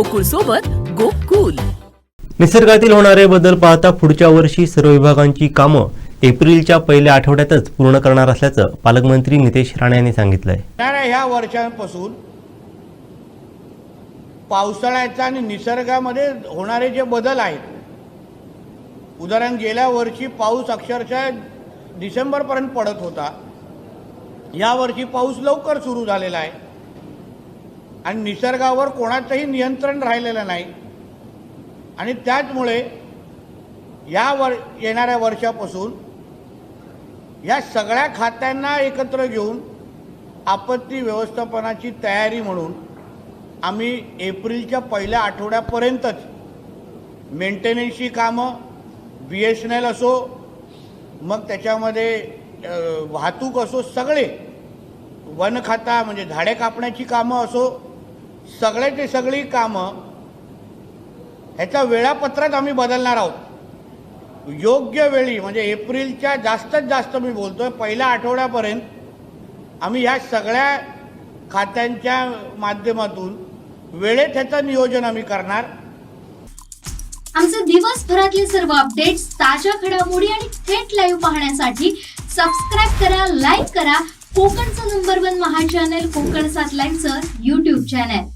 गोकुळ सोबत गोकुल. निसर्गातील होणारे बदल पाहता पुढच्या वर्षी सर्व विभागांची कामं एप्रिलच्या पहिल्या आठवड्यातच पूर्ण करणार असल्याचं पालकमंत्री नितेश राणे यांनी सांगितलंय. ह्या वर्षांपासून पावसाळ्याचा आणि निसर्गामध्ये होणारे जे बदल आहेत उदाहरण गेल्या वर्षी पाऊस अक्षरशः डिसेंबरपर्यंत पडत होता. या वर्षी पाऊस लवकर सुरू झालेला आहे. आणि निसर्गावर कोणाचंही नियंत्रण राहिलेलं नाही. आणि त्याचमुळे या वर येणाऱ्या वर्षापासून या सगळ्या खात्यांना एकत्र घेऊन आपत्ती व्यवस्थापनाची तयारी म्हणून आम्ही एप्रिलच्या पहिल्या आठवड्यापर्यंतच मेंटेनन्सची कामं बी एस एन एल असो मग त्याच्यामध्ये वाहतूक असो सगळे वन खाता म्हणजे झाडे कापण्याची कामं असो सगळ्याची सगळी कामं ह्याच्या वेळापत्रात आम्ही बदलणार आहोत. योग्य वेळी म्हणजे एप्रिलच्या जास्तीत जास्त मी बोलतोय पहिल्या आठवड्यापर्यंत आम्ही ह्या सगळ्या खात्यांच्या माध्यमातून वेळेत ह्याचं नियोजन आम्ही करणार. आमचे दिवसभरातले सर्व अपडेट्स ताज्या घडामोडी आणि थेट लाईव्ह पाहण्यासाठी सबस्क्राईब करा लाईक करा. कोकणचं नंबर वन महा चॅनल कोकण सात लाईव्हचं युट्यूब चॅनल